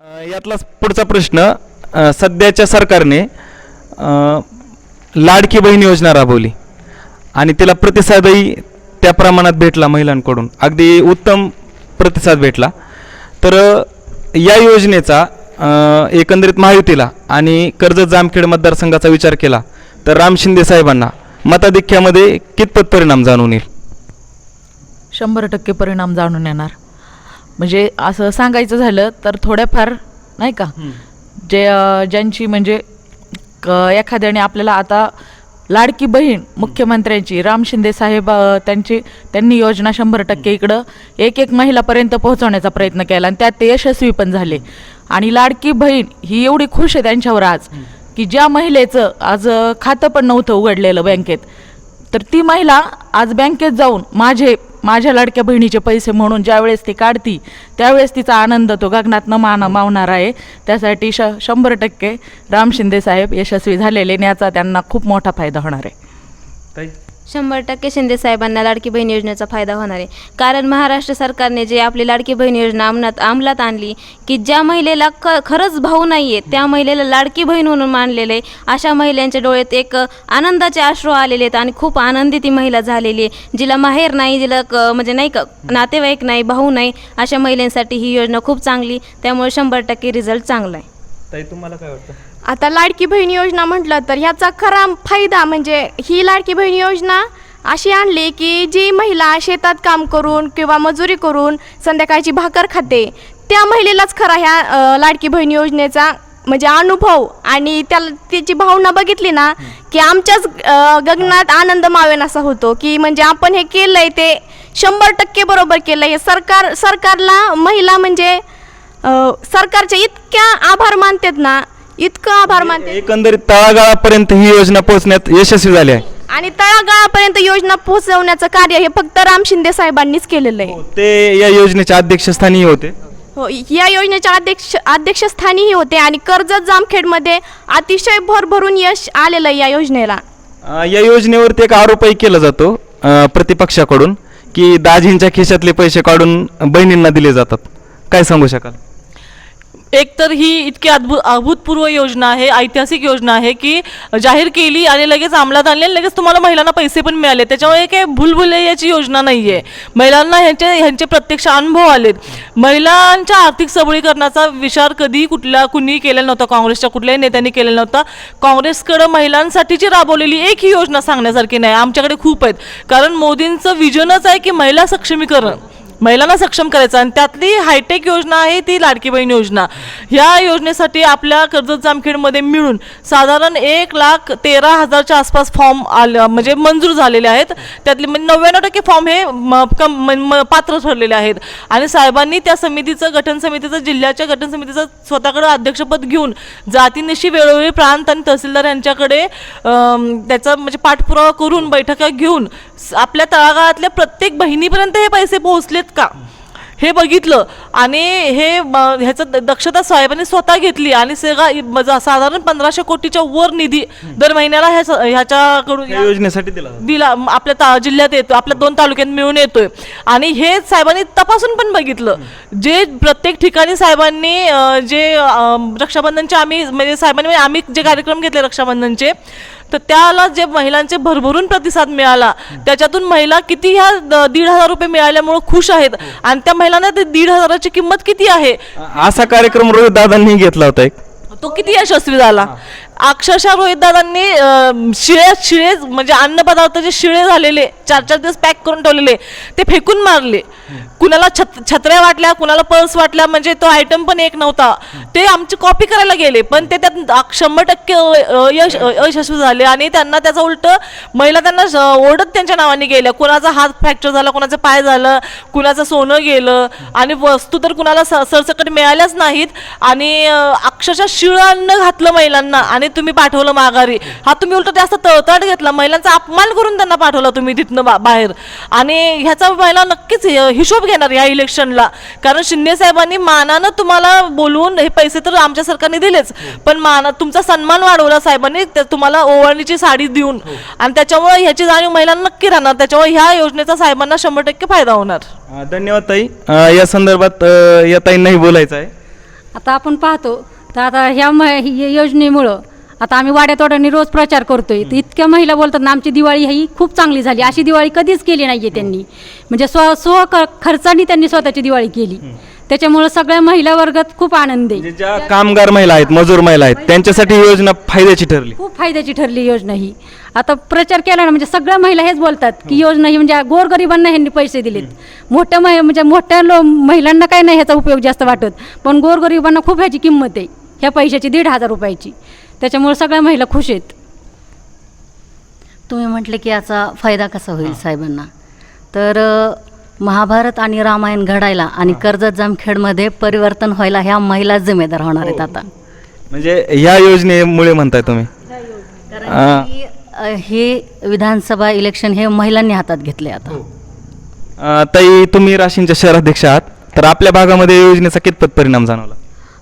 यातलाच पुढचा प्रश्न सध्याच्या सरकारने लाडकी बहीण योजना राबवली. आणि तिला प्रतिसादही त्या प्रमाणात भेटला महिलांकडून. अगदी उत्तम प्रतिसाद भेटला. तर या योजनेचा एकंदरीत महायुतीला आणि कर्जत जामखेड मतदारसंघाचा विचार केला तर राम शिंदे साहेबांना मताधिक्यामध्ये कितपत परिणाम जाणून येईल? शंभर टक्के परिणाम जाणून येणार. म्हणजे असं सांगायचं झालं तर थोड्याफार नाही का? जे ज्यांची म्हणजे क- एखाद्याने आपल्याला आता लाडकी बहीण मुख्यमंत्र्यांची राम शिंदे साहेब त्यांची त्यांनी योजना शंभर टक्के इकडं एक एक महिलापर्यंत पोहोचवण्याचा प्रयत्न केला आणि त्यात ते यशस्वी पण झाले. आणि लाडकी बहीण ही एवढी खुश आहे त्यांच्यावर आज की ज्या महिलेचं आज खातं पण नव्हतं उघडलेलं बँकेत तर ती महिला आज बँकेत जाऊन माझे माझ्या लाडक्या बहिणीचे पैसे म्हणून ज्यावेळेस ती काढती त्यावेळेस तिचा आनंद तो गगनात न माना मावणार आहे. त्यासाठी श शंभर टक्के राम शिंदे साहेब यशस्वी झालेले याचा त्यांना खूप मोठा फायदा होणार आहे. शंभर टक्के शिंदे साहेबांना लाडकी बहीण योजनेचा फायदा होणार आहे. कारण महाराष्ट्र सरकारने जे आपली लाडकी बहीण योजना अंमलात अंमलात आणली की ज्या महिलेला ख खरंच भाऊ नाही आहे त्या महिलेला लाडकी बहीण म्हणून मानलेलं आहे. अशा महिलांच्या डोळ्यात एक आनंदाचे आश्रू आलेले आहेत आणि खूप आनंदी ती महिला झालेली आहे. जिला माहेर नाही जिला क म्हणजे नाही का नातेवाईक नाही भाऊ नाही अशा महिलांसाठी ही योजना खूप चांगली त्यामुळे शंभर टक्के रिझल्ट चांगला आहे. ताई तुम्हाला काय वाटतं? आता लाडकी बहीण योजना म्हटलं तर ह्याचा खरा फायदा म्हणजे ही लाडकी बहीण योजना अशी आणली की जी महिला शेतात काम करून किंवा मजुरी करून संध्याकाळची भाकर खाते त्या महिलेलाच खरा ह्या लाडकी बहीण योजनेचा म्हणजे अनुभव आणि त्याला त्याची भावना बघितली ना की आमच्याच गगनात आनंद मावेन असा होतो की म्हणजे आपण हे केलंय ते शंभर टक्के बरोबर केलंय. हे सरकार सरकारला महिला म्हणजे अ, सरकारचे इतक्या आभार मानतात ना इतकं आभार मानते. एकंदरीत तळागाळापर्यंत ही योजना पोहोचण्यात यशस्वी झाली आहे. आणि तळागाळापर्यंत योजना पोहोचवण्याचं कार्य हे फक्त राम शिंदे साहेबांनीच केलेलं आहे. ते या योजनेच्या अध्यक्षस्थानी होते. हो या योजनेच्या अध्यक्ष अध्यक्षस्थानीही होते आणि कर्जत जामखेडमध्ये अतिशय भरभरून यश आलेलं आहे या योजनेला. अ, या योजनेवरती एक आरोपही केला जातो अ, प्रतिपक्षाकडून की दाजींच्या खिशातले पैसे काढून बहिणींना दिले जातात. काय सांगू शकाल? एक तर ही इतकी अद्भुत अभूतपूर्व योजना आहे ऐतिहासिक योजना आहे की जाहीर केली आणि लगेच अंमलात आणली आणि लगेच तुम्हाला महिलांना पैसे पण मिळाले. त्याच्यामुळे काही भूलभुले याची योजना नाही आहे महिलांना ह्यांचे ह्यांचे प्रत्यक्ष अनुभव आलेत. महिलांच्या आर्थिक सबळीकरणाचा विचार कधी कुठल्या कुणीही केलेला नव्हता. काँग्रेसच्या कुठल्याही नेत्यांनी केलेला नव्हता. काँग्रेसकडं महिलांसाठीची राबवलेली एक ही योजना सांगण्यासारखी नाही. आमच्याकडे खूप आहेत. कारण मोदींचं विजनच आहे की महिला सक्षमीकरण. महिलांना सक्षम करायचं. आणि त्यातली हायटेक योजना आहे ती लाडकी बहीण योजना. ह्या योजनेसाठी आपल्या कर्जत जामखेडमध्ये मिळून साधारण एक लाख तेरा हजारच्या आसपास फॉर्म आले म्हणजे मंजूर झालेले आहेत. त्यातले म्हणजे नव्याण्णव टक्के फॉर्म हे म- कम- म- म- पात्र ठरलेले आहेत. आणि साहेबांनी त्या समितीचं गठन समितीचं जिल्ह्याच्या गठन समितीचं स्वतःकडे अध्यक्षपद घेऊन जातीनिशी वेळोवेळी प्रांत आणि तहसीलदार यांच्याकडे त्याचा म्हणजे पाठपुरावा करून बैठका घेऊन आपल्या तळागाळातल्या प्रत्येक बहिणीपर्यंत हे पैसे पोहोचलेत का? हे बघितलं आणि हे ह्याचं दक्षता साहेबांनी स्वतः घेतली आणि जा- साधारण पंधराशे कोटीच्या वर निधी दर महिन्याला ह्या ह्याच्याकडून योजनेसाठी दिला. दिला आपल्या ता जिल्ह्यात येतो आपल्या दोन तालुक्यात मिळून येतोय. आणि हे साहेबांनी तपासून पण बघितलं. जे प्रत्येक ठिकाणी साहेबांनी जे रक्षाबंधनचे आम्ही म्हणजे साहेबांनी म्हणजे आम्ही जे कार्यक्रम घेतले रक्षाबंधनचे तर त्याला जे महिलांचे भरभरून प्रतिसाद मिळाला त्याच्यातून महिला किती ह्या दीड हजार रुपये मिळाल्यामुळे खुश आहेत आणि त्या महिलांना ते दीड हजाराची किंमत किती आहे? असा कार्यक्रम रोहित दादांनी घेतला होता एक. तो किती यशस्वी झाला? अक्षरशः रोहितदादांनी अं, शिळे शिळे म्हणजे अन्नपदार्थाचे शिळे झालेले चार चार दिवस पॅक करून ठेवलेले ते फेकून मारले. कुणाला छत छत्र्या वाटल्या कुणाला पर्स वाटल्या म्हणजे तो आयटम पण एक नव्हता. ते आमची कॉपी करायला गेले पण ते त्यात शंभर टक्के यश अयशस्वी झाले आणि त्यांना त्याचं उलट महिला त्यांना ओढत त्यांच्या नावाने गेल्या. कुणाचा हात फ्रॅक्चर झाला कुणाचं पाय झालं कुणाचं सोनं गेलं आणि वस्तू तर कुणाला स- सरसकट मिळाल्याच नाहीत. आणि अक्षरशः शिळं अन्न घातलं महिलांना आणि तुम्ही पाठवलं माघारी. हा तुम्ही उलट जास्त तळतळ घेतला. महिलांचा अपमान करून त्यांना पाठवला तुम्ही तिथनं बा- बाहेर. आणि ह्याचा महिला नक्कीच हि- हिशोब घेणार या इलेक्शनला. कारण शिंदे साहेबांनी मानानं तुम्हाला बोलवून हे पैसे तर आमच्या सरकारने दिलेच. पण मान तुमचा सन्मान वाढवला साहेबांनी तुम्हाला ओवाळणीची साडी देऊन. आणि त्याच्यामुळे ह्याची जाणीव महिलांना नक्की राहणार. त्याच्यामुळे ह्या योजनेचा साहेबांना शंभर टक्के फायदा होणार. धन्यवाद ताई. या संदर्भात या ताईंनाही बोलायचं आहे. आता आपण पाहतो तर आता ह्या हि- योजनेमुळं आता आम्ही वाड्यातोड्याने रोज प्रचार करतोय. तर इतक्या महिला बोलतात ना आमची दिवाळी ही खूप चांगली झाली. अशी दिवाळी कधीच केली नाही आहे त्यांनी. म्हणजे स्व स्व खर्चाने त्यांनी स्वतःची दिवाळी केली. त्याच्यामुळं सगळ्या महिला वर्गात खूप आनंद आहे. म्हणजे ज्या कामगार महिला आहेत मजूर महिला आहेत त्यांच्यासाठी ही योजना फायद्याची ठरली. खूप फायद्याची ठरली योजना ही. आता प्रचार केला ना म्हणजे सगळ्या महिला हेच बोलतात की योजना ही म्हणजे गोरगरिबांना ह्यांनी पैसे दिलेत. मोठ्या महि म्हणजे मोठ्या लो महिलांना काय नाही ह्याचा उपयोग जास्त वाटत. पण गोरगरिबांना खूप ह्याची किंमत आहे. ह्या पैशाची दीड हजार रुपयाची. त्याच्यामुळे सगळ्या महिला खुश आहेत. तुम्ही म्हटले की याचा फायदा कसा होईल साहेबांना? तर महाभारत आणि रामायण घडायला आणि कर्जत जामखेडमध्ये परिवर्तन व्हायला ह्या महिला जिम्मेदार होणार आहेत आता. म्हणजे ह्या योजनेमुळे म्हणताय तुम्ही? अं, की, अ, हे विधानसभा इलेक्शन हे महिलांनी हातात घेतले आता. अं, ताई तुम्ही राशींच्या शहराध्यक्ष आहात. तर आपल्या भागामध्ये या योजनेचा कितपत परिणाम जाणवला?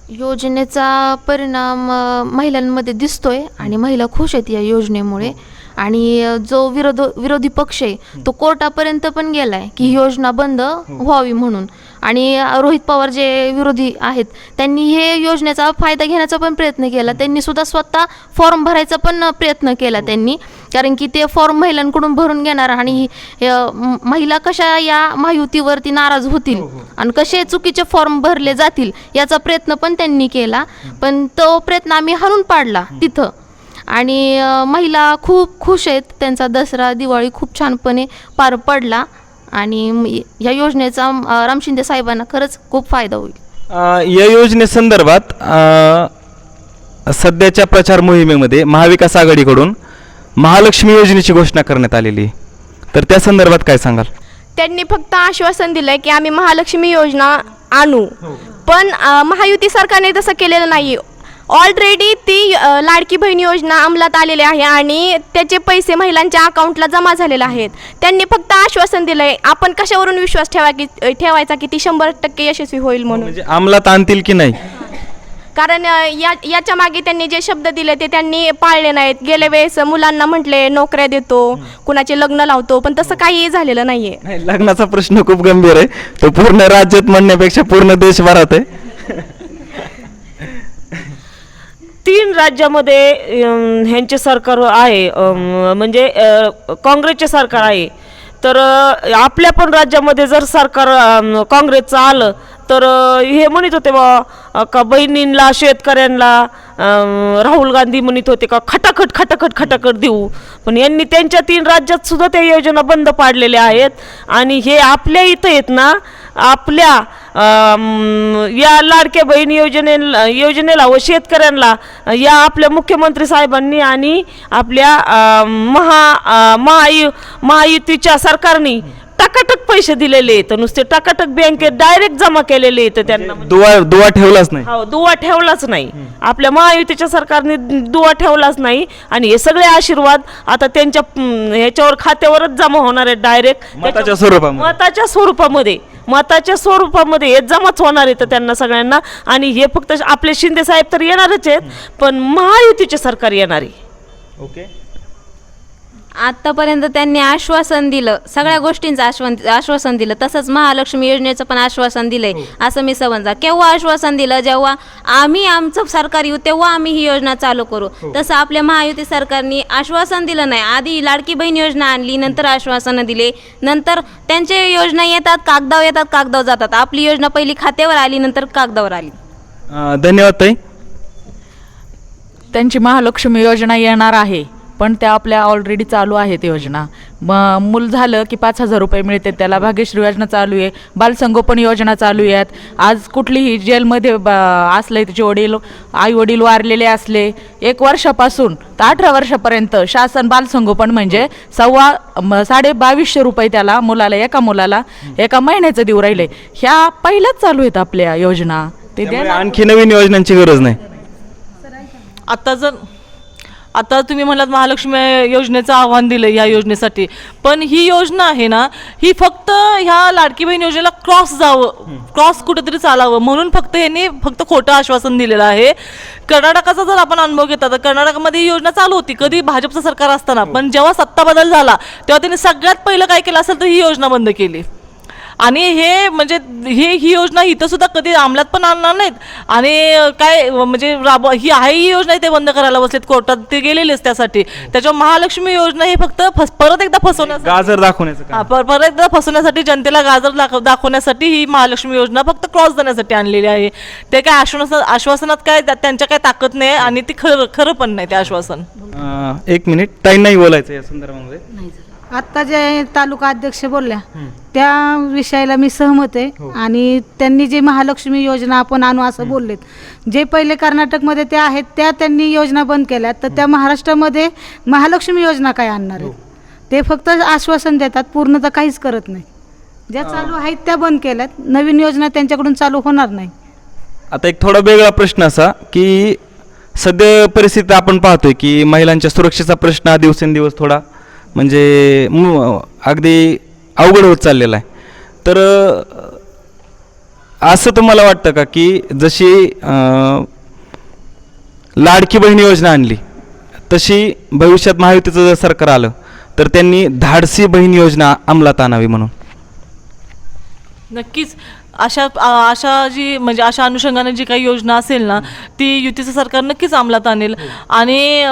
योजनेचा परिणाम महिलांमध्ये दिसतोय आणि महिला खुश आहेत या योजनेमुळे. आणि जो विरोध विरोधी पक्ष आहे तो कोर्टापर्यंत पण गेलाय की ही योजना बंद व्हावी म्हणून. आणि रोहित पवार जे विरोधी आहेत त्यांनी हे योजनेचा फायदा घेण्याचा पण प्रयत्न केला. त्यांनी सुद्धा स्वतः फॉर्म भरायचा पण प्रयत्न केला त्यांनी. कारण की ते फॉर्म महिलांकडून भरून घेणार आणि महिला कशा या महायुतीवरती नाराज होतील आणि कसे चुकीचे फॉर्म भरले जातील याचा प्रयत्न पण त्यांनी केला. पण तो प्रयत्न आम्ही हाणून पाडला तिथं. आणि महिला खूप खुश आहेत. त्यांचा दसरा दिवाळी खूप छानपणे पार पडला. आणि या योजनेचा राम शिंदे साहेबांना खरंच खूप फायदा होईल. या योजनेसंदर्भात सध्याच्या प्रचार मोहिमेमध्ये महाविकास आघाडीकडून महालक्ष्मी योजनेची घोषणा करण्यात आलेली आहे. तर त्या संदर्भात काय सांगाल? त्यांनी फक्त आश्वासन दिलंय की आम्ही महालक्ष्मी योजना आणू. पण अ, महायुती सरकारने तसं केलेलं नाही ऑलरेडी ती अ, लाडकी बहीण योजना अंमलात आलेली आहे आणि त्याचे पैसे महिलांच्या अकाउंटला जमा झालेले आहेत. त्यांनी फक्त आश्वासन दिलंय. आपण कशावरून विश्वास ठेवा की ठेवायचा की ती शंभर टक्के यशस्वी होईल म्हणून? म्हणजे अंमलात आणतील की नाही? कारण या याच्या मागे त्यांनी जे शब्द दिले ते त्यांनी पाळले नाहीत. गेल्या वेळेस मुलांना म्हटले नोकऱ्या देतो कुणाचे लग्न लावतो. पण तसं काहीही झालेलं नाहीये. नाही लग्नाचा प्रश्न खूप गंभीर आहे. तो पूर्ण राज्यात म्हणण्यापेक्षा पूर्ण देशभरात आहे. तीन राज्यामध्ये ह्यांचे सरकार आहे. म्हणजे काँग्रेसचे सरकार आहे. तर आपल्या पण राज्यामध्ये जर सरकार काँग्रेसचं आलं तर हे म्हणत होते बा का बहिणींना शेतकऱ्यांना राहुल गांधी म्हणत होते का खटाखट खटाखट खटाखट देऊ. पण यांनी त्यांच्या तीन राज्यात सुद्धा त्या योजना बंद पाडलेल्या आहेत. आणि हे आपल्या इथं आहेत ना आपल्या या लाडक्या बहीण योजने योजनेला व शेतकऱ्यांना या आपल्या मुख्यमंत्री साहेबांनी आणि आपल्या महा महायु महायुतीच्या सरकारने टकाटक पैसे दिलेले आहेत. नुसते टकाटक बँकेत डायरेक्ट जमा केलेले आहेत त्यांना. दुवा दुवा ठेवलाच नाही. हो दुवा ठेवलाच नाही. आपल्या महायुतीच्या सरकारने दुवा ठेवलाच नाही. आणि हे सगळे आशीर्वाद आता त्यांच्या हम्म, ह्याच्यावर खात्यावरच जमा होणार आहेत डायरेक्ट मताच्या स्वरूपामध्ये. मताच्या स्वरूपामध्ये. मताच्या स्वरूपामध्ये हे जमाच होणार आहेत त्यांना सगळ्यांना. आणि हे फक्त आपले शिंदे साहेब तर येणारच आहेत पण महायुतीचे सरकार येणार. आहे ओके आत्तापर्यंत त्यांनी आश्वासन दिलं सगळ्या गोष्टींचं आश्वासन आश्वासन दिलं. तसंच महालक्ष्मी योजनेचं पण आश्वासन दिलंय असं मी समजा केव्हा आश्वासन दिलं? जेव्हा आम्ही आमचं सरकार येऊ तेव्हा आम्ही ही योजना चालू करू. तसं आपल्या महायुती सरकारने आश्वासन दिलं नाही. आधी लाडकी बहीण योजना आणली नंतर आश्वासनं दिले. नंतर त्यांच्या योजना येतात कागदावर येतात कागदावर जातात. आपली योजना पहिली खात्यावर आली नंतर कागदावर आली. अं, धन्यवाद ताई. त्यांची महालक्ष्मी योजना येणार आहे. पण त्या आपल्या ऑलरेडी चालू आहेत योजना. म मूल झालं की पाच हजार रुपये मिळते त्याला भाग्यश्री योजना चालू आहे बालसंगोपन योजना चालू आहेत. आज कुठलीही जेलमध्ये ब असले तिचे वडील आई वडील वारलेले असले एक वर्षापासून तर अठरा वर्षापर्यंत शासन बालसंगोपन म्हणजे सव्वा म, साडे बावीसशे रुपये त्याला मुलाला एका मुलाला एका महिन्याचं देऊ राहिले. ह्या पहिल्याच चालू आहेत आपल्या योजना. ते. आणखी नवीन योजनांची गरज नाही. आता जर आता तुम्ही म्हणलात महालक्ष्मी योजनेचं आव्हान दिलं ह्या योजनेसाठी. पण ही योजना आहे ना ही फक्त ह्या लाडकी बहीण योजनेला क्रॉस जावं क्रॉस कुठेतरी चालावं. म्हणून फक्त यांनी फक्त खोटं आश्वासन दिलेलं आहे. कर्नाटकाचा जर आपण अनुभव घेतला तर कर्नाटकामध्ये ही योजना चालू होती. कधी भाजपचं सरकार असताना. पण जेव्हा सत्ता बदल झाला तेव्हा त्यांनी सगळ्यात पहिलं काय केलं असेल तर ही योजना बंद केली. आणि हे म्हणजे हे ही योजना इथं सुद्धा कधी अंमलात पण आणणार नाहीत. आणि काय म्हणजे राब ही आहे ही योजना ते बंद करायला बसलेत कोर्टात ते गेलेलेच त्यासाठी. त्याच्यावर महालक्ष्मी योजना हे फक्त फस परत एकदा फसवण्यासाठी. गाजर दाखवण्याचं हा, परत एकदा फसवण्यासाठी जनतेला गाजर दाखव दाखवण्यासाठी ही महालक्ष्मी योजना फक्त क्रॉस देण्यासाठी आणलेली आहे. ते काय आश्वासन आश्वासनात काय त्या- त्यांच्या काय ताकद नाही आणि ती खरं खरं पण नाही ते आश्वासन. एक मिनिट. ताईंनाही बोलायचं या संदर्भामध्ये. आत्ता जे तालुका अध्यक्ष बोलल्या त्या विषयाला मी सहमत आहे. आणि त्यांनी जे महालक्ष्मी योजना आपण आणू असं बोललेत जे पहिले कर्नाटकमध्ये त्या आहेत त्या त्यांनी योजना बंद केल्या. तर त्या महाराष्ट्रामध्ये महालक्ष्मी योजना काय आणणार आहेत? ते फक्त आश्वासन देतात पूर्णतः काहीच करत नाही. ज्या चालू आहेत त्या बंद केल्यात. नवीन योजना त्यांच्याकडून चालू होणार नाही. आता एक थोडा वेगळा प्रश्न असा की सध्या परिस्थिती आपण पाहतोय की महिलांच्या सुरक्षेचा प्रश्न हा दिवसेंदिवस थोडा म्हणजे अगदी अवघड होत चाललेला आहे. तर असं असं तुम्हाला वाटतं का की जशी लाडकी बहीण योजना आणली तशी भविष्यात महायुतीचं जर सरकार आलं तर त्यांनी धाडसी बहीण योजना अंमलात आणावी म्हणून. नक्कीच. अशा अशा जी म्हणजे अशा अनुषंगाने जी काही योजना असेल ना ती युतीचं सरकार नक्कीच अंमलात आणेल. आणि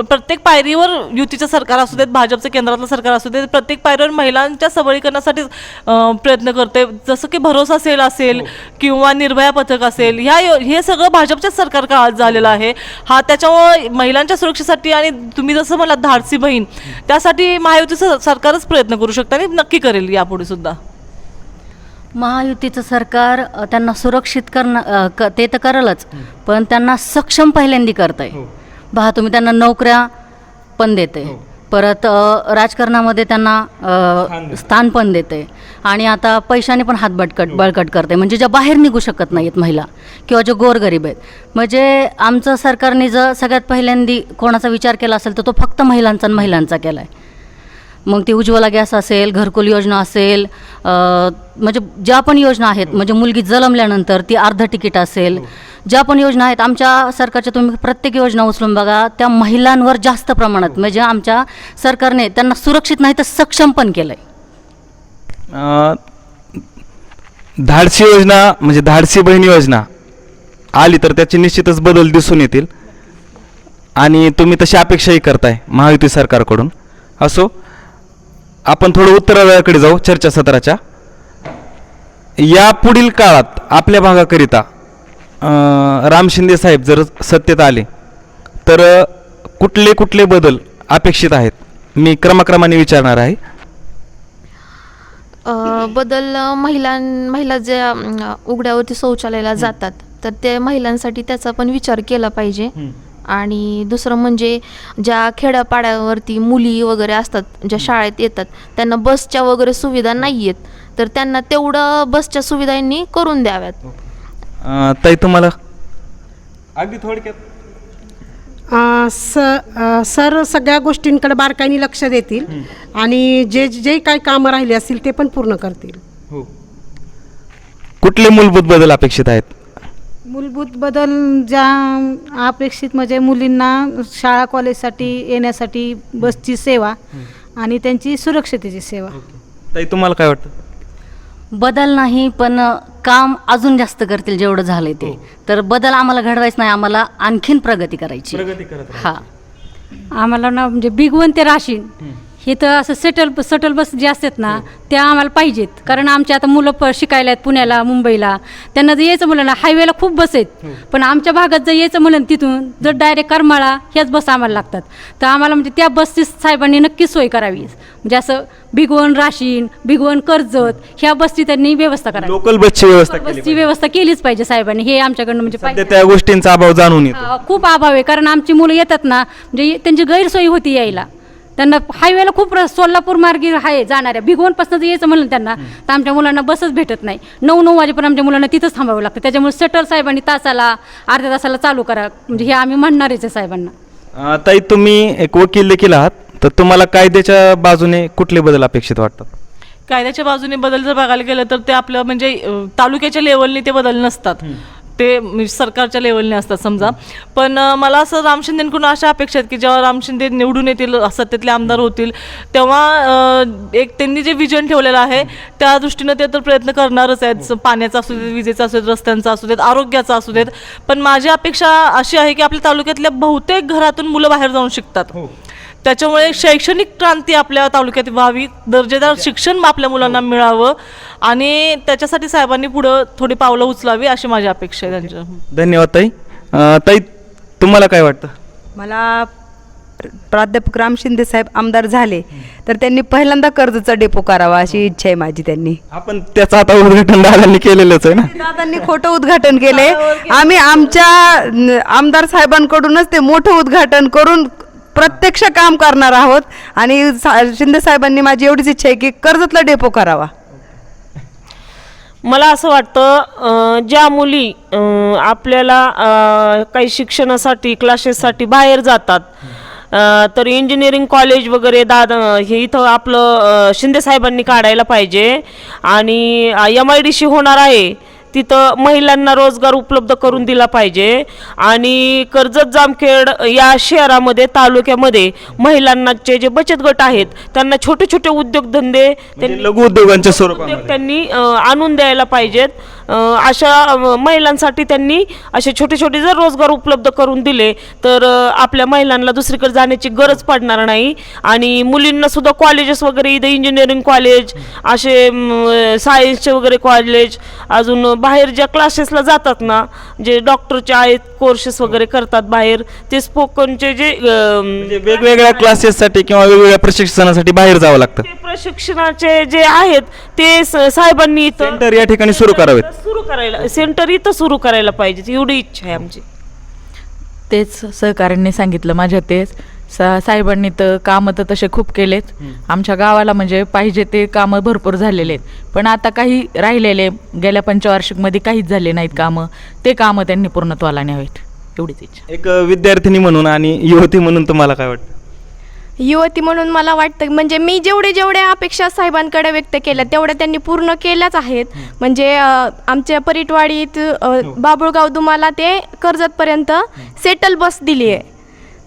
प्रत्येक पायरीवर युतीचं सरकार असू देत भाजपचं केंद्रातलं सरकार असू देत प्रत्येक पायरीवर महिलांच्या सबलीकरणासाठी अ, प्रयत्न करते जसं की भरोसा सेल असेल किंवा निर्भया पथक असेल ह्या हे सगळं भाजपच्याच सरकार काळात झालेलं आहे? हा त्याच्यामुळं महिलांच्या सुरक्षेसाठी आणि तुम्ही जसं मला धाडसी बहीण त्यासाठी महायुतीचं सरकारच प्रयत्न करू शकतं आणि नक्की करेल यापुढे सुद्धा महायुतीचं सरकार अ, त्यांना सुरक्षित करणं अ, क ते तर करलच पण त्यांना सक्षम पहिल्यांदी करत हो. आहे पहा तुम्ही त्यांना नोकऱ्या पण देते परत अ, राजकारणामध्ये त्यांना अ, स्थान पण देते आणि आता पैशाने पण हात बटकट बळकट करते म्हणजे ज्या बाहेर निघू शकत नाहीत महिला किंवा जे गोरगरीब आहेत. म्हणजे आमचं सरकारने जर सगळ्यात पहिल्यांदी कोणाचा विचार केला असेल तर तो फक्त महिलांचा आणि महिलांचा केला आहे मग ती उज्ज्वला गॅस असेल घरकुल योजना असेल म्हणजे ज्या पण योजना आहेत म्हणजे मुलगी जन्मल्यानंतर ती अर्ध तिकीट असेल ज्या पण योजना आहेत आमच्या सरकारच्या तुम्ही प्रत्येक योजना उचलून बघा त्या महिलांवर जास्त प्रमाणात म्हणजे आमच्या सरकारने त्यांना सुरक्षित नाही तर सक्षम पण केलं आहे धाडसी योजना म्हणजे धाडसी बहीण योजना आली तर त्याचे निश्चितच बदल दिसून येतील. आणि तुम्ही तशी अपेक्षाही करताय महायुती सरकारकडून. असो आपण थोडं उत्तराकडे जाऊ चर्चा सत्राच्या. या पुढील काळात आपल्या भागाकरिता राम शिंदे साहेब जर सत्तेत आले तर कुठले कुठले बदल अपेक्षित आहेत? मी क्रमाक्रमाने विचारणार आहे. बदल महिलां महिला जे अम, उघड्यावरती शौचालयाला जातात तर ते महिलांसाठी त्याचा पण विचार केला पाहिजे. आणि दुसरं म्हणजे ज्या खेड्यापाड्यावरती मुली वगैरे असतात ज्या शाळेत येतात त्यांना बसच्या वगैरे सुविधा नाही आहेत तर त्यांना तेवढं बसच्या सुविधांनी करून द्याव्यात. अं, ताई तुम्हाला? अगदी थोडक्यात. अ, स अ, सर सगळ्या गोष्टींकडे बारकाईने लक्ष देतील आणि जे जे काही कामं राहिली असतील ते पण पूर्ण करतील. हो. कुठले मूलभूत बदल अपेक्षित आहेत? मूलभूत बदल ज्या अपेक्षित म्हणजे मुलींना शाळा कॉलेजसाठी येण्यासाठी बसची सेवा आणि त्यांची सुरक्षतेची सेवा. ताई तुम्हाला काय वाटतं? बदल नाही पण काम अजून जास्त करतील जेवढं झालंय ते. तर बदल आम्हाला घडवायच नाही आम्हाला आणखीन प्रगती करायची. प्रगती करत हा. आम्हाला ना म्हणजे बिगवन ते राशीन हे तर असं सेटल सटल बस जे असतात ना त्या आम्हाला पाहिजेत. कारण आमच्या आता मुलं प शिकायला आहेत पुण्याला मुंबईला. त्यांना जर यायचं म्हणलं ना हायवेला खूप बस आहेत. पण आमच्या भागात जर यायचं म्हणलं ना तिथून जर डायरेक्ट करमाळा ह्याच बस आम्हाला लागतात. तर आम्हाला म्हणजे त्या बसची साहेबांनी नक्कीच सोय करावी. म्हणजे असं भिगवण राशीन भिगवण कर्जत ह्या बसची त्यांनी व्यवस्था करावी. लोकल बसची व्यवस्था केली बसची व्यवस्था केलीच पाहिजे साहेबांनी. हे आमच्याकडनं म्हणजे सध्या पाहिजे. त्या गोष्टींचा अभाव जाणून येतो. हा, खूप अभाव आहे. कारण आमची मुलं येतात ना म्हणजे त्यांची गैरसोय होती यायला. त्यांना हायवेला खूप रस सोलापूर मार्गी आहे जाणाऱ्या. भिगवणपासून जर यायचं म्हणलं त्यांना तर आमच्या मुलांना बसच भेटत नाही. नऊ नऊ वाजेपर्यंत आमच्या मुलांना तिथंच थांबावं लागतं. त्याच्यामुळे सटर साहेबांनी तासाला अर्ध्या तासाला चालू करा. म्हणजे हे आम्ही म्हणणारच आहे साहेबांना. ताई तुम्ही एक वकील देखील आहात. तर तुम्हाला कायद्याच्या बाजूने कुठले बदल अपेक्षित वाटतात? कायद्याच्या बाजूने बदल जर बघायला गेलं तर ते आपलं म्हणजे तालुक्याच्या लेवलने ते बदल नसतात. ते सरकारच्या लेवलने असतात समजा. पण मला असं राम शिंदेकडून अशा अपेक्षा आहेत की जेव्हा राम शिंदे निवडून येतील सत्तेतले आमदार होतील तेव्हा एक त्यांनी जे विजन ठेवलेलं आहे त्या दृष्टीनं ते तर प्रयत्न करणारच आहेत. स- पाण्याचा असू देत विजेचा असू देत रस्त्यांचा असू देत आरोग्याचा असू देत. पण माझी अपेक्षा अशी आहे की आपल्या तालुक्यातल्या बहुतेक घरातून मुलं बाहेर जाऊन शिकतात. त्याच्यामुळे शैक्षणिक क्रांती आपल्या तालुक्यात व्हावी दर्जेदार शिक्षण आपल्या मुलांना मिळावं आणि त्याच्यासाठी साहेबांनी पुढं थोडी पावलं उचलावी अशी माझी अपेक्षा आहे त्यांच्या. धन्यवाद ताई. अ, ताई तुम्हाला काय वाटतं? मला प्राध्यापक राम शिंदे साहेब आमदार झाले तर त्यांनी पहिल्यांदा कर्जचा डेपो करावा अशी इच्छा आहे माझी त्यांनी. आपण त्याचं आता उद्घाटन दादांनी केलेलंच आहे ना? दादांनी खोटं उद्घाटन केले. आम्ही आमच्या न, आमदार साहेबांकडूनच ते मोठं उद्घाटन करून प्रत्यक्ष काम करणार आहोत. आणि सा- शिंदे साहेबांनी माझी एवढीच इच्छा आहे की कर्जतला डेपो करावा. मला असं वाटतं ज्या मुली आपल्याला काही शिक्षणासाठी क्लासेससाठी बाहेर जातात तर इंजिनिअरिंग कॉलेज वगैरे दादा हे इथं आपलं शिंदे साहेबांनी काढायला पाहिजे. आणि एम आय डी सी होणार आहे. तिथं महिलांना रोजगार उपलब्ध करून दिला पाहिजे. आणि कर्जत जामखेड या शहरामध्ये तालुक्यामध्ये महिलांनाचे जे बचत गट आहेत त्यांना छोटे छोटे उद्योगधंदे म्हणजे लघु उद्योगांच्या उद्योग त्यांनी आणून द्यायला पाहिजेत. अशा महिलांसाठी त्यांनी असे छोटे छोटे जर रोजगार उपलब्ध करून दिले तर आपल्या महिलांना दुसरीकडे जाण्याची गरज पडणार नाही. आणि मुलींना सुद्धा कॉलेजेस वगैरे इथे इंजिनिअरिंग कॉलेज असे सायन्सचे वगैरे कॉलेज अजून बाहेर ज्या क्लासेसला जातात ना जे डॉक्टरचे आहेत कोर्सेस वगैरे करतात बाहेर ते स्पोकनचे जे म्हणजे वेगवेगळ्या क्लासेससाठी किंवा वेगवेगळ्या प्रशिक्षणासाठी बाहेर जावं लागतं. प्रशिक्षणाचे जे आहेत ते साहेबांनी इथं सेंटर या ठिकाणी सुरू करावेत. सुरू करायला सेंटर इथं सुरू करायला पाहिजे एवढी इच्छा आहे आमची. तेच सहकाऱ्यांनी सांगितलं माझ्या तेच सा साहेबांनी तर कामं तर तसे खूप केलेत. आमच्या गावाला म्हणजे पाहिजे ते कामं भरपूर झालेले आहेत. पण आता काही राहिलेले गेल्या पंचवार्षिकमध्ये काहीच झाले नाहीत कामं. ते कामं त्यांनी पूर्णत्वाला न्यावेत. एवढीच इच्छा. एक विद्यार्थिनी म्हणून आणि युवती म्हणून तुम्हाला काय वाटतं? युवती म्हणून मला वाटतं म्हणजे मी जेवढे जेवढ्या अपेक्षा साहेबांकडे व्यक्त केल्या तेवढ्या त्यांनी पूर्ण केल्याच आहेत. म्हणजे आमच्या परिटवाडीत अ, बाबुळगाव दुमाला ते कर्जतपर्यंत सेटल बस दिली आहे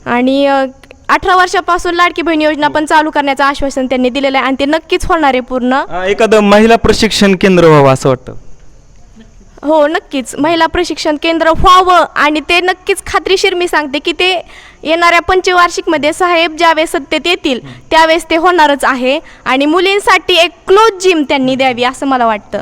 आणि अठरा वर्षापासून लाडकी बहीण योजना पण चालू करण्याचं आश्वासन त्यांनी दिलेलं आहे आणि ते नक्कीच होणार आहे पूर्ण. एखादं महिला प्रशिक्षण केंद्र व्हावं असं वाटतं? हो नक्कीच. महिला प्रशिक्षण केंद्र व्हावं आणि ते नक्कीच खात्रीशीर मी सांगते की ते येणाऱ्या पंचवार्षिकमध्ये साहेब ज्यावेळेस सत्तेत येतील त्यावेळेस ते होणारच आहे आणि मुलींसाठी एक क्लोज जिम त्यांनी द्यावी असं मला वाटतं.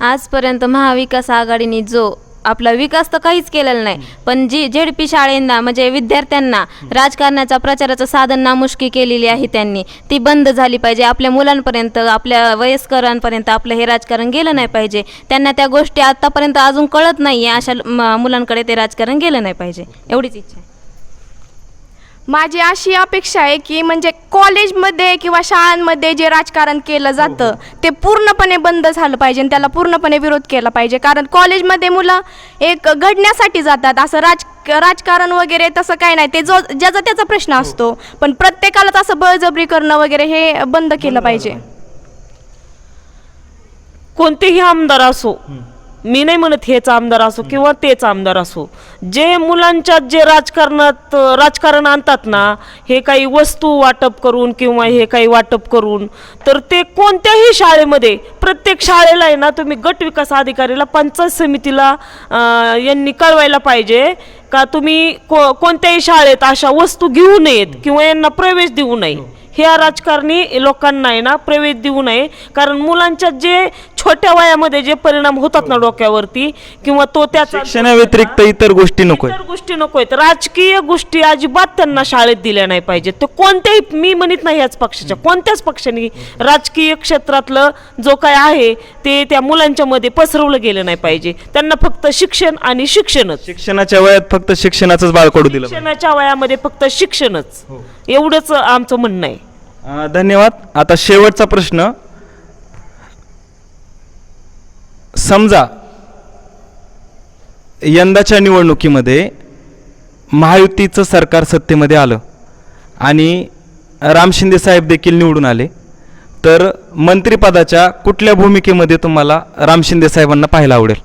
आजपर्यंत महाविकास आघाडीने जो आपला विकास तर काहीच केलेला नाही. पण जी झेडपी शाळेंना म्हणजे विद्यार्थ्यांना राजकारणाच्या प्रचाराचं साधन नामुष्की केलेली आहे त्यांनी ती बंद झाली पाहिजे. आपल्या मुलांपर्यंत आपल्या वयस्करांपर्यंत आपलं हे राजकारण गेलं नाही पाहिजे. त्यांना त्या गोष्टी आतापर्यंत अजून कळत नाही आहे अशा मुलांकडे ते राजकारण गेलं नाही पाहिजे. एवढीच इच्छा आहे. माझी अशी अपेक्षा आहे की म्हणजे कॉलेजमध्ये किंवा शाळांमध्ये जे राजकारण केलं जातं ते पूर्णपणे बंद झालं पाहिजे आणि त्याला पूर्णपणे विरोध केला पाहिजे. कारण कॉलेजमध्ये मुलं एक घडण्यासाठी जातात. असं राज राजकारण वगैरे तसं काय नाही. ते जो ज्याचा त्याचा प्रश्न असतो. पण प्रत्येकालाच असं बळजबरी करणं वगैरे हे बंद केलं पाहिजे. कोणतेही आमदार असो मी नाही म्हणत हेच आमदार असो किंवा तेच आमदार असो. जे मुलांच्यात जे राजकारणात राजकारण आणतात ना हे काही वस्तू वाटप करून किंवा हे काही वाटप करून तर ते कोणत्याही शाळेमध्ये प्रत्येक शाळेला आहे ना तुम्ही गट विकास अधिकारीला पंचायत समितीला यांनी कळवायला पाहिजे का तुम्ही को कोणत्याही शाळेत अशा वस्तू घेऊ नयेत किंवा यांना प्रवेश देऊ नये. ह्या राजकारणी लोकांना आहे ना प्रवेश देऊ नये. कारण मुलांच्या जे छोट्या वयामध्ये जे परिणाम होतात ना डोक्यावरती किंवा तो त्याचा शिक्षणाव्यतिरिक्त इतर गोष्टी नको इतर गोष्टी नको आहेत राजकीय गोष्टी अजिबात त्यांना शाळेत दिल्या नाही पाहिजेत. ते कोणत्याही मी म्हणत नाही याच पक्षाच्या. कोणत्याच पक्षाने राजकीय क्षेत्रातलं जो काय आहे ते त्या मुलांच्या मध्ये पसरवलं गेलं नाही पाहिजे. त्यांना फक्त शिक्षण आणि शिक्षणच. शिक्षणाच्या वयात फक्त शिक्षणाचंच बाळकडू दिलं. शिक्षणाच्या वयामध्ये फक्त शिक्षणच. एवढंच आमचं म्हणणं आहे. अ, धन्यवाद. आता शेवटचा प्रश्न. समजा यंदाच्या निवडणुकीमध्ये महायुतीचं सरकार सत्तेमध्ये आलं आणि राम शिंदे साहेब देखील निवडून आले तर मंत्रिपदाच्या कुठल्या भूमिकेमध्ये तुम्हाला राम शिंदे साहेबांना पाहायला आवडेल?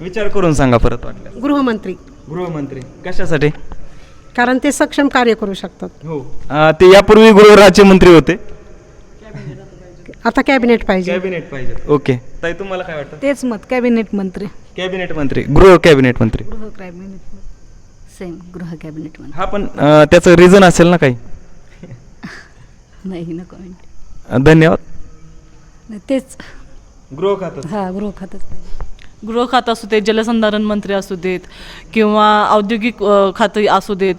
विचार करून सांगा परत वाटलं गृहमंत्री. गृहमंत्री. कशासाठी? कारण ते सक्षम कार्य करू शकतात. हो. ते यापूर्वी गृहराज्यमंत्री होते. आता कॅबिनेट पाहिजे. कॅबिनेट पाहिजे. ओके. ताई तुम्हाला काय वाटतं? तेच मत कॅबिनेट मंत्री. कॅबिनेट मंत्री. गृह कॅबिनेट मंत्री. गृह कॅबिनेट सेम गृह कॅबिनेट हा पण अं, त्याचं रिझन असेल ना काही? नाही न कमेंट धन्यवाद. तेच. गृह खातं हा गृह खातच पाहिजे. गृह खातं असू देत जलसंधारण मंत्री असू देत किंवा औद्योगिक खातं असू देत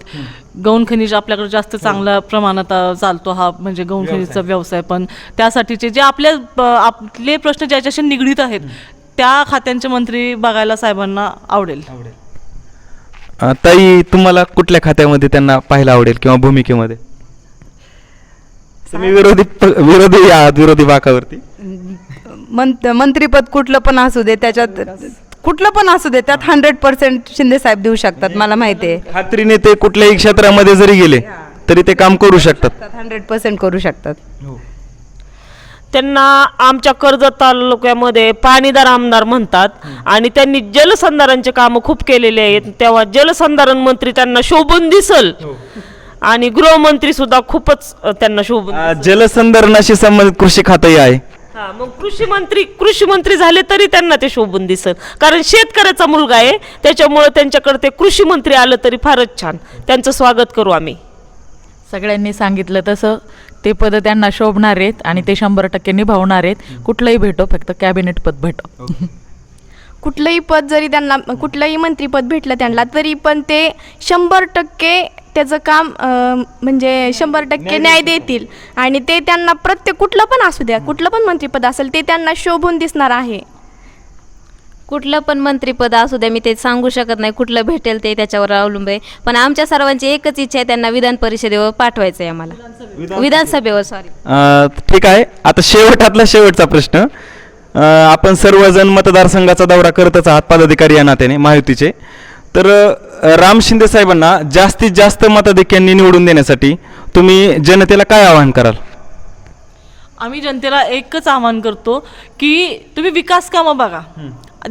गौण खनिज आपल्याकडे जास्त चांगल्या प्रमाणात चालतो हा म्हणजे गौण खनिजचा व्यवसाय. पण त्यासाठीचे जे आपले प- आपले प्रश्न ज्याच्याशी निगडीत आहेत त्या खात्यांचे मंत्री बघायला साहेबांना आवडेल. ताई तुम्हाला कुठल्या खात्यामध्ये त्यांना पाहायला आवडेल किंवा भूमिकेमध्ये? तुम्ही विरोधी विरोधी आहात विरोधी बाकावरती मंत मंत्रीपद कुठलं पण असू दे त्याच्यात कुठलं पण असू दे त्यात हंड्रेड पर्सेंट शिंदे साहेब देऊ शकतात मला माहिती आहे. खात्रीने ते कुठल्याही क्षेत्रामध्ये जरी गेले तरी ते काम करू शकतात. हंड्रेड पर्सेंट करू शकतात. त्यांना आमच्या कर्जत तालुक्यामध्ये पाणीदार आमदार म्हणतात आणि त्यांनी जलसंधारणचे कामं खूप केलेले आहेत. तेव्हा जलसंधारण मंत्री त्यांना शोभून दिसल. आणि गृहमंत्री सुद्धा खूपच त्यांना शोभून जलसंधारणाशी संबंधित कृषी खातंही आहे. हा मग कृषी मंत्री कृषी मंत्री झाले तरी त्यांना ते शोभून दिसल. कारण शेतकऱ्याचा मुलगा आहे त्याच्यामुळे त्यांच्याकडे ते कृषी मंत्री आलं तरी फारच छान. त्यांचं स्वागत करू आम्ही. सगळ्यांनी सांगितलं तसं. ते पद त्यांना शोभणार आहेत आणि ते शंभर टक्के निभावणार आहेत. कुठलंही भेटो फक्त कॅबिनेट पद भेटो. कुठलंही पद जरी त्यांना कुठलंही मंत्रीपद भेटलं त्यांना तरी पण ते शंभर टक्के त्याचं काम अं, म्हणजे शंभर टक्के न्याय देतील. आणि ते त्यांना प्रत्येक कुठलं पण असू द्या कुठलं पण मंत्रीपद असेल ते त्यांना शोभून दिसणार आहे. कुठलं पण मंत्रीपद असू द्या मी ते सांगू शकत नाही कुठलं भेटेल ते त्याच्यावर अवलंब आहे. पण आमच्या सर्वांची एकच इच्छा आहे त्यांना विधान परिषदेवर पाठवायचं आहे आम्हाला. विधानसभेवर सॉरी अं, ठीक आहे. आता शेवटातला शेवटचा प्रश्न. अं, आपण सर्वजण मतदारसंघाचा दौरा करतच आहात पदाधिकारी या नात्याने महायुतीचे तर राम शिंदे साहेबांना जास्तीत जास्त मताधिक्यांनी निवडून देण्यासाठी तुम्ही जनतेला काय आवाहन कराल? आम्ही जनतेला एकच आवाहन करतो की तुम्ही विकास कामं बघा.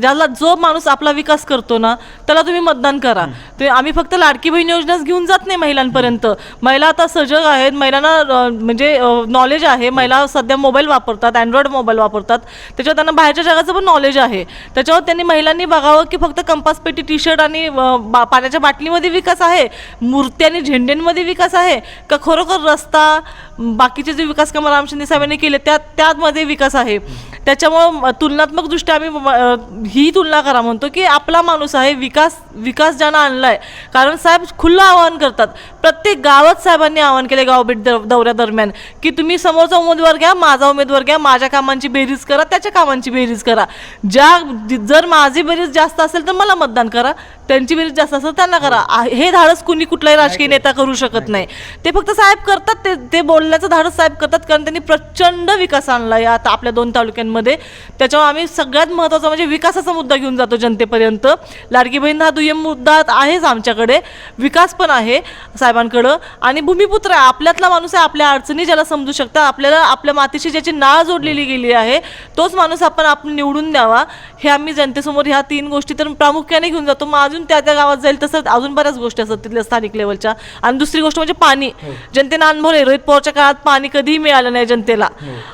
ज्याला जो माणूस आपला विकास करतो ना त्याला तुम्ही मतदान करा. ते आम्ही फक्त लाडकी बहीण योजनाच घेऊन जात नाही महिलांपर्यंत. महिला आता सजग आहेत महिलांना म्हणजे नॉलेज आहे. महिला सध्या मोबाईल वापरतात अँड्रॉइड मोबाईल वापरतात. त्याच्यावर त्यांना बाहेरच्या जगाचं पण नॉलेज आहे. त्याच्यावर त्यांनी महिलांनी बघावं की फक्त कंपास पेटी टी शर्ट आणि बा- पाण्याच्या बाटलीमध्ये विकास आहे. मूर्ती आणि झेंड्यांमध्ये विकास आहे. का खरोखर रस्ता बाकीचे जे विकास कामं राम शिंदे साहेबांनी केले त्या त्यामध्ये विकास आहे. त्याच्यामुळं तुलनात्मक दृष्ट्या आम्ही ही तुलना करा म्हणतो की आपला माणूस आहे विकास विकास ज्यानं आहे कारण साहेब खुल्लं आवाहन करतात. प्रत्येक गावात साहेबांनी आवाहन केले गाव भेट दौऱ्यादरम्यान की तुम्ही समोरचा उमेदवार घ्या माझा उमेदवार घ्या माझ्या कामांची बेरीज करा त्याच्या कामांची बेरीज करा. ज्या जर माझी बेरीज जास्त असेल तर मला मतदान करा. त्यांची बेरीज जास्त असेल त्यांना करा. आ- हे धाडस कुणी कुठलाही राजकीय नेता करू. शकत नाही ते फक्त साहेब करतात ते ते बोलण्याचं धाडस साहेब करतात कारण त्यांनी प्रचंड विकास आणला या आता आपल्या दोन तालुक्यांमध्ये. त्याच्यामुळे आम्ही सगळ्यात महत्त्वाचा म्हणजे विकासाचा मुद्दा घेऊन जातो जनतेपर्यंत. लाडकी बहीण हा दुय्यम मुद्दा आहेच आमच्याकडे. विकास पण आहे साहेबांकडं. आणि भूमिपुत्र आहे आपल्यातला माणूस आहे आपल्या अडचणी ज्याला समजू शकता आपल्याला आपल्या मातीशी ज्याची नाळ जोडलेली गेली आहे तोच माणूस आपण आपण निवडून द्यावा. हे आम्ही जनतेसमोर ह्या तीन गोष्टी तर प्रामुख्याने घेऊन जातो. मग अजून त्या त्या गावात जाईल तसं अजून बऱ्याच गोष्टी असतात तिथल्या स्थानिक लेवलच्या आणि दुसरी गोष्ट म्हणजे पाणी. जनतेनं अनुभव आहे रोहित पवारच्या काळात पाणी कधीही मिळालं नाही जनतेला.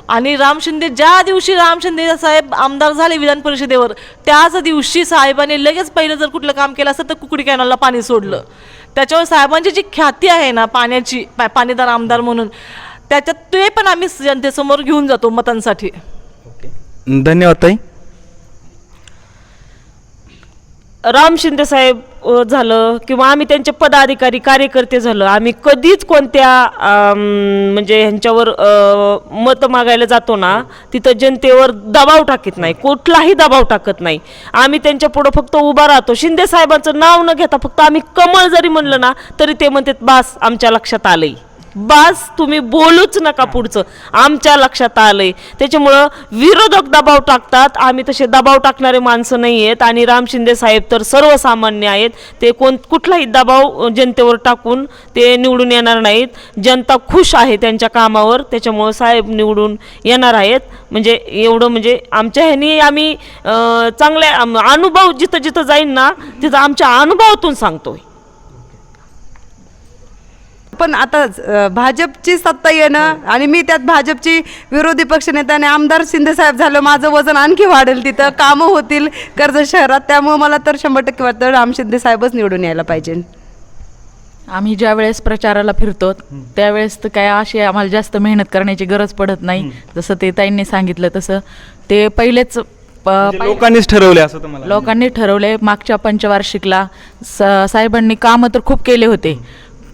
आणि राम शिंदे ज्या दिवशी राम शिंदे साहेब आमदार झाले विधान परिषदेवर त्याच दिवशी साहेबांनी लगेच पहिलं जर कुठलं काम केलं असतं तर कुकडी कॅनलला पाणी सोडलं. त्याच्यावर साहेबांची जी ख्याती आहे ना पाण्याची पाणीदार आमदार म्हणून त्याच्यात ते पण आम्ही जनतेसमोर घेऊन जातो मतांसाठी. धन्यवाद ताई. राम शिंदे साहेब झालं किंवा आम्ही त्यांचे पदाधिकारी कार्यकर्ते झालं. आम्ही कधीच कोणत्या म्हणजे ह्यांच्यावर मत मागायला जातो ना तिथं जनतेवर दबाव टाकत नाही. कुठलाही दबाव टाकत नाही. आम्ही त्यांच्या पुढं फक्त उभा राहतो. शिंदे साहेबांचं नाव न घेता फक्त आम्ही कमळ जरी म्हणलं ना तरी ते म्हणतात बास आमच्या लक्षात आलंय. बास तुम्ही बोलूच नका पुढचं. आमच्या लक्षात आलंय. त्याच्यामुळं विरोधक दबाव टाकतात. आम्ही तसे दबाव टाकणारे माणसं नाही आहेत आणि राम शिंदे साहेब तर सर्वसामान्य आहेत. ते कोण कुठलाही दबाव जनतेवर टाकून ते निवडून येणार नाहीत. जनता खुश आहे त्यांच्या कामावर. त्याच्यामुळं साहेब निवडून येणार आहेत. म्हणजे एवढं म्हणजे आमच्या ह्यानी आम्ही चांगल्या अनुभव जिथं जिथं जाईन ना तिथं आमच्या अनुभवातून सांगतोय. पण आता भाजपची सत्ता येणं आणि मी त्यात भाजपची विरोधी पक्षनेता आणि आमदार शिंदे साहेब झालं माझं वजन आणखी वाढेल तिथं कामं होतील कर्जत शहरात त्यामुळे मला तर शंभर टक्के वाटतं राम शिंदे साहेबच निवडून यायला पाहिजे. आम्ही ज्या वेळेस प्रचाराला फिरतो त्यावेळेस तर काय अशी आम्हाला जास्त मेहनत करण्याची गरज पडत नाही. जसं ते ताईंनी सांगितलं तसं ते पहिलेच म्हणजे लोकांनीच ठरवले असं तुम्हाला लोकांनी ठरवले. मागच्या पंचवार्षिकला साहेबांनी कामं तर खूप केले होते.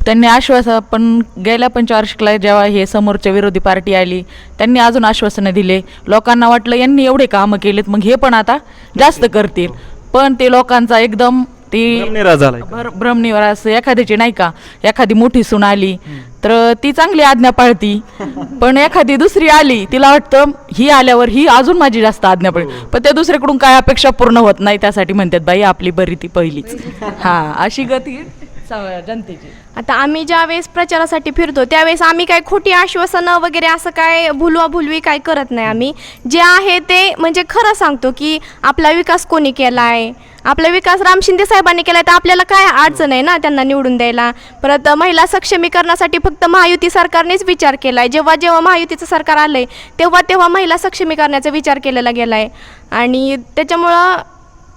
त्यांनी आश्वासन पण गेल्या पंचवार्षिकला जेव्हा हे समोरच्या विरोधी पार्टी आली त्यांनी अजून आश्वासनं दिले. लोकांना वाटलं यांनी एवढे कामं केलेत मग हे पण आता जास्त करतील. पण ते लोकांचा एकदम ती भ्रमनिरास झालाय भर भ्रमनिवास एखाद्याची नाही का? एखादी मोठी सून आली तर ती चांगली आज्ञा पाळती. पण एखादी दुसरी आली तिला वाटतं ही आल्यावर ही अजून माझी जास्त आज्ञा पाळी पण त्या दुसऱ्याकडून काय अपेक्षा पूर्ण होत नाही त्यासाठी म्हणतात बाई आपली बरी ती पहिलीच. हा अशी गती जनतेची. आता आम्ही ज्या वेळेस प्रचारासाठी फिरतो त्यावेळेस आम्ही काय खोटी आश्वासनं वगैरे असं काय भुलवा भुलवी काय करत नाही आम्ही. जे आहे ते म्हणजे खरं सांगतो की आपला विकास कोणी केला आहे आपला विकास राम शिंदे साहेबांनी केला तर आपल्याला काय अडचण आहे ना त्यांना निवडून द्यायला? परत महिला सक्षमीकरणासाठी फक्त महायुती सरकारनेच विचार केला आहे जेव्हा जेव्हा महायुतीचं सरकार आलं आहे तेव्हा तेव्हा महिला सक्षमीकरणाचा विचार केलेला गेला आहे आणि त्याच्यामुळं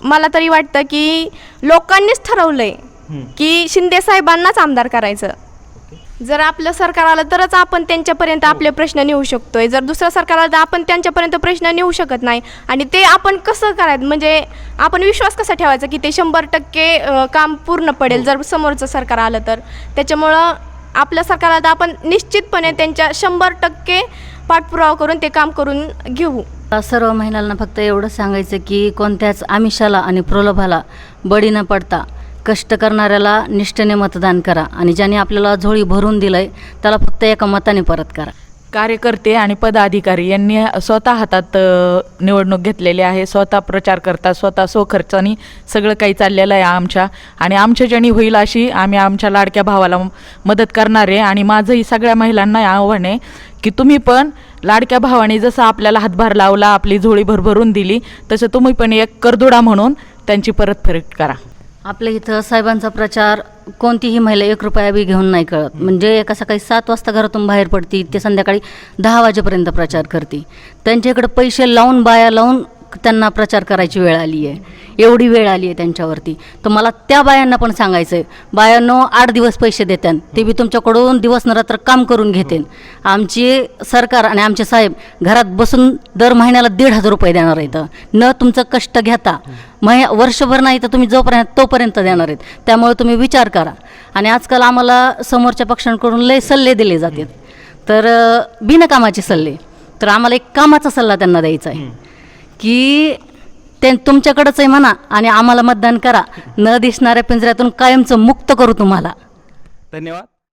मला तरी वाटतं की लोकांनीच ठरवलं आहे की शिंदे साहेबांनाच आमदार करायचं. जर आपलं सरकार आलं तरच आपण त्यांच्यापर्यंत आपले प्रश्न नेऊ शकतोय. जर दुसरं सरकार आलं तर आपण त्यांच्यापर्यंत प्रश्न नेऊ शकत नाही. आणि ते आपण कसं करायचं? म्हणजे आपण विश्वास कसा ठेवायचा की ते शंभर टक्के काम पूर्ण पडेल जर समोरचं सरकार आलं तर? त्याच्यामुळं आपलं सरकार आलं तर आपण निश्चितपणे त्यांच्या शंभर टक्के पाठपुरावा करून ते काम करून घेऊ. सर्व महिलांना फक्त एवढं सांगायचं की कोणत्याच आमिषाला आणि प्रलोभाला बळी न पडता कष्ट करणाऱ्याला निष्ठेने मतदान करा आणि ज्याने आपल्याला झोळी भरून दिलंय त्याला फक्त एका मताने परत करा. कार्यकर्ते आणि पदाधिकारी यांनी स्वतः हातात निवडणूक घेतलेली आहे. स्वतः प्रचार करतात स्वतः स्वखर्चानी सगळं काही चाललेलं आहे आमच्या. आणि आमच्या ज्यानी होईल अशी आम्ही आमच्या लाडक्या भावाला मदत करणार आहे. आणि माझंही सगळ्या महिलांना आव्हान आहे की तुम्ही पण लाडक्या भावाने जसं आपल्याला हातभार लावला आपली झोळी भरभरून दिली तसं तुम्ही पण एक करदुडा म्हणून त्यांची परतफेड करा. आपल्या इथं साहेबांचा प्रचार कोणतीही महिला एक रुपया बी घेऊन नाही कळत. म्हणजे एका सकाळी सात वाजता घरातून बाहेर पडती ते संध्याकाळी दहा वाजेपर्यंत प्रचार करते. त्यांच्याकडे पैसे लावून बाया लावून त्यांना प्रचार करायची वेळ आली आहे एवढी वेळ आली आहे त्यांच्यावरती. तर मला त्या बायांना पण सांगायचं आहे बायांनो आठ दिवस पैसे देत्यान ते बी तुमच्याकडून दिवस न रात्र काम करून घेतेन. आमची सरकार आणि आमचे साहेब घरात बसून दर महिन्याला दीड हजार रुपये देणार आहेत. न तुमचं कष्ट घेता. मह वर्षभर नाही तर तुम्ही जोपर्यंत तोपर्यंत देणार आहेत. त्यामुळे तुम्ही विचार करा. आणि आजकाल आम्हाला समोरच्या पक्षांकडून लय सल्ले दिले जातात. तर बिनकामाचे सल्ले. तर आम्हाला एक कामाचा सल्ला त्यांना द्यायचा आहे. की ते तुमच्याकडंच आहे म्हणा आणि आम्हाला मतदान करा. न दिसणाऱ्या पिंजऱ्यातून कायमचं मुक्त करू तुम्हाला. धन्यवाद.